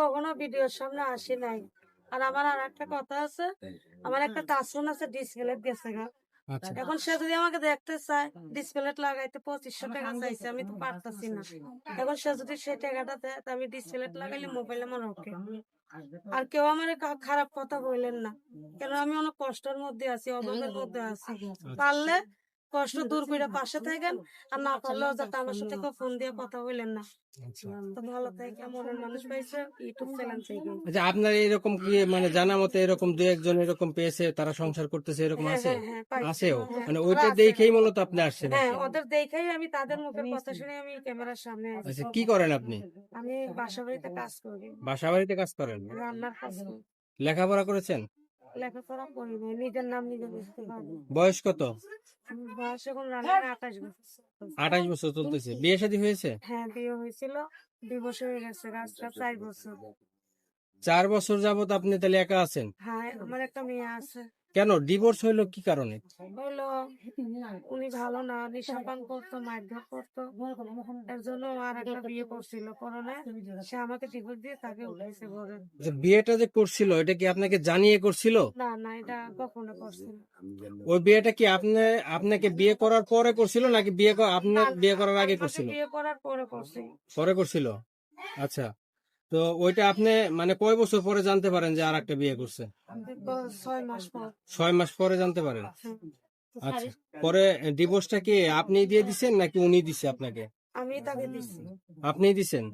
কখনো ভিডিওর সামনে আসি নাই। আর আমার আর একটা কথা আছে আমার একটা টাচফোন আছে ডিসপ্লে গেছে গা। আচ্ছা। এখন সে যদি আমাকে দেখতে চায় ডিসপ্লে লাগাইতে পঁচিশশো টাকা চাইছে আমি তো পারতাছি না। এখন সে যদি সেই টাকাটা দেয় আমি ডিসপ্লে লাগাইলে মোবাইল আমার ওকে আর কেউ আমার খারাপ কথা বললেন না। কেন আমি অনেক কষ্টের মধ্যে আছি অভাবের মধ্যে আছি। পারলে কষ্ট দূর করে পাশে থাকেন আর না পারলেও যাতে আমার সাথে ফোন দিয়ে কথা বললেন না। আচ্ছা। ভালো থাকে মনের মানুষ পাইছে? ইউটিউব চ্যানেল থেকে। আচ্ছা আপনার এরকম কি মানে জানা মতে এরকম দু একজন এরকম পেয়েছে তারা সংসার করতেছে এরকম হ্যাঁ, আছে? হ্যাঁ, হ্যাঁ, আছেও? হ্যাঁ, মানে ওইটা দেখেই মূলত আপনি আসছেন হ্যাঁ ওদের দেখেই আমি তাদের মুখের কথা শুনে আমি ক্যামেরার সামনে আচ্ছা কি করেন আপনি? আমি বাসা বাড়িতে কাজ করি। কাজ করেন? রান্নার কাজ লেখাপড়া করেছেন? লেখাপড়া করি নাই নিজের নাম নিজে বুঝতে পারি বয়স কত? বয়স এখন রান্নার আঠাশ বছর। আঠাশ বছর চলতেছে। বিয়ে শাদী হয়েছে? হ্যাঁ বিয়ে হয়েছিল। দুই বছর হয়ে গেছে রাস্তা চার বছর। চার বছর যাবত আপনি তাহলে একা আছেন? হ্যাঁ আমার একটা মেয়ে আছে। কেন? ডিভোর্স হইল কি কারণে? হইল উনি ভালো না নিশাপান করতো মারধর করতো। এর জন্য আর একটা বিয়ে করছিল করোনা সে আমাকে ডিভোর্স দিয়ে তাকে উঠেছে ঘরে। আচ্ছা, বিয়েটা যে করছিল এটা কি আপনাকে জানিয়ে করছিল? না না এটা কখনো করছিল ওই বিয়েটা কি আপনি আপনাকে বিয়ে করার পরে করছিল নাকি বিয়ে ক- আপনি বিয়ে করার আগে করছিল? বিয়ে করার পরে করছিল। পরে করছিল? আচ্ছা। তো ওইটা আপনি মানে কয় বছর পরে জানতে পারেন যে আর একটা বিয়ে করছে? ছয় মাস পর। জানতে পারেন? হ্যাঁ। আচ্ছা। পরে ডিভোর্সটা কি আপনি দিয়ে দিছেন নাকি উনি দিছে আপনাকে? আমি তাকে দিচ্ছি আপনিই দিছেন?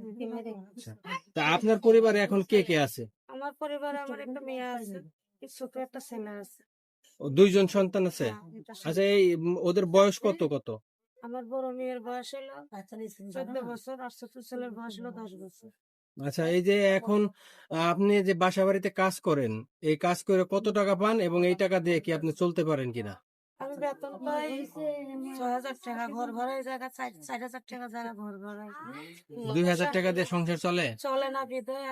আচ্ছা। তা আপনার পরিবারে এখন কে কে আছে? আমার পরিবারে আমার একটা মেয়ে আছে ছোট একটা ছেলে আছে। ও, দুইজন সন্তান আছে? হ্যাঁ, আচ্ছা এই ওদের বয়স কত কত? আমার বড় মেয়ের বয়স হলো চোদ্দ বছর আর ছোট ছেলের বয়স হলো দশ বছর। আচ্ছা এই যে এখন আপনি যে বাসা বাড়িতে কাজ করেন এই কাজ করে কত টাকা পান এবং এই টাকা দিয়ে কি আপনি চলতে পারেন কিনা? আমি বেতন পাই ছয় হাজার টাকা ঘর জায়গা চার হাজার টাকা জায়গা ঘর দুই হাজার টাকা দিয়ে সংসার চলে? চলে না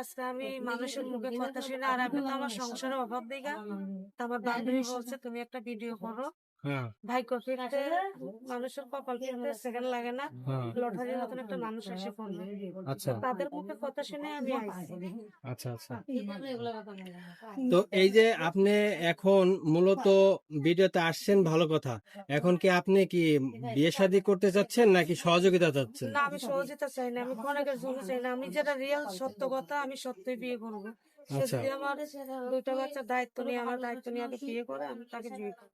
আজকে আমি মানুষের মুখে কথা শুনে আর আমি তো আমার সংসারের অভাব দিঘা আমার বান্ধবী বলছে তুমি একটা ভিডিও করো ভাগ্য ফিরতে মানুষের কপাল ফিরতে সেকেন্ড লাগে না। হ্যাঁ। লটারির মতন একটা মানুষ এসে আচ্ছা। তাদের মুখে কথা শুনে আমি আচ্ছা আচ্ছা। তো এই যে আপনি এখন মূলত ভিডিওতে আসছেন ভালো কথা। এখন কি আপনি কি বিয়ে শাদী করতে চাচ্ছেন নাকি সহযোগিতা চাচ্ছেন? না আমি সহযোগিতা চাই না আমি জন্য চাই না। আমি যেটা রিয়েল সত্য কথা আমি সত্যই বিয়ে করব। আচ্ছা।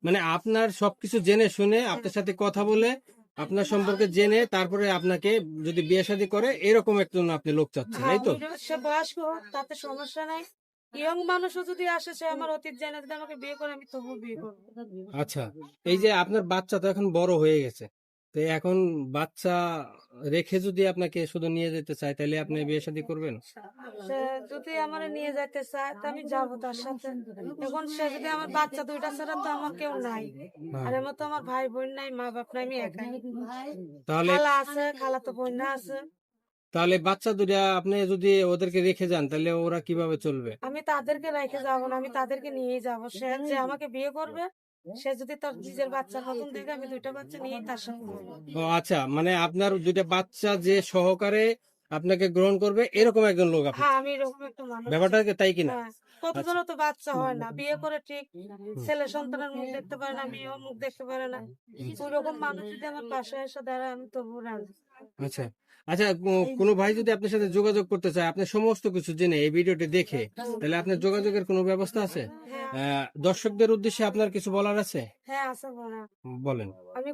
মানে আপনার সবকিছু জেনে শুনে আপনার সাথে কথা বলে আপনার সম্পর্কে জেনে তারপরে আপনাকে যদি বিয়ে শাদী করে এরকম একজন আপনি লোক চাচ্ছেন হ্যাঁ, তাই তো? বয়স্ক তাতে সমস্যা নাই। ইয়ং মানুষও যদি আসে সে আমার অতীত জানে যদি আমাকে বিয়ে করে আমি তবুও বিয়ে করব। আচ্ছা এই যে আপনার বাচ্চা তো এখন বড় হয়ে গেছে তো এখন বাচ্চা রেখে যদি আপনাকে শুধু নিয়ে যেতে চায় তাহলে আপনি বিয়ে শাদী করবেন? সে যদি আমার নিয়ে যাইতে চায় তো আমি যাব তার সাথে। এখন সে যদি আমার বাচ্চা দুইটা ছাড়া তো আমার কেউ নাই। আর আমার ভাই বোন নাই মা বাপ নাই আমি একাই। তাহলে খালা আছে খালা তো বোন আছে। তাহলে বাচ্চা দুটা আপনি যদি ওদেরকে রেখে যান তাহলে ওরা কীভাবে চলবে? আমি তাদেরকে রেখে যাব না আমি তাদেরকে নিয়ে যাব। সে যে আমাকে বিয়ে করবে সে যদি তার নিজের বাচ্চার মতন দেখে আমি দুইটা বাচ্চা নিয়ে তার সাথে। ও আচ্ছা মানে আপনার দুইটা বাচ্চা যে সহকারে আপনাকে গ্রহণ করবে এরকম একজন লোক আপনি। হ্যাঁ আমি এরকম একটা মানুষ। ব্যাপারটা তাই কিনা হ্যাঁ, কতজনের তো বাচ্চা হয় না বিয়ে করে ঠিক ছেলে সন্তানের মুখ দেখতে পারে না মেয়েও মুখ দেখতে পারে না। ওই রকম মানুষ যদি আমার পাশে এসে দাঁড়ায় আমি তবু রাজি। আচ্ছা আচ্ছা কোনো ভাই যদি আপনার সাথে যোগাযোগ করতে চায় আপনি সমস্ত কিছু জেনে এই ভিডিওটি দেখে তাহলে আপনার যোগাযোগের কোনো ব্যবস্থা আছে? হ্যাঁ। দর্শকদের উদ্দেশ্যে আপনার কিছু বলার আছে? হ্যাঁ আছে বলা বলেন। আমি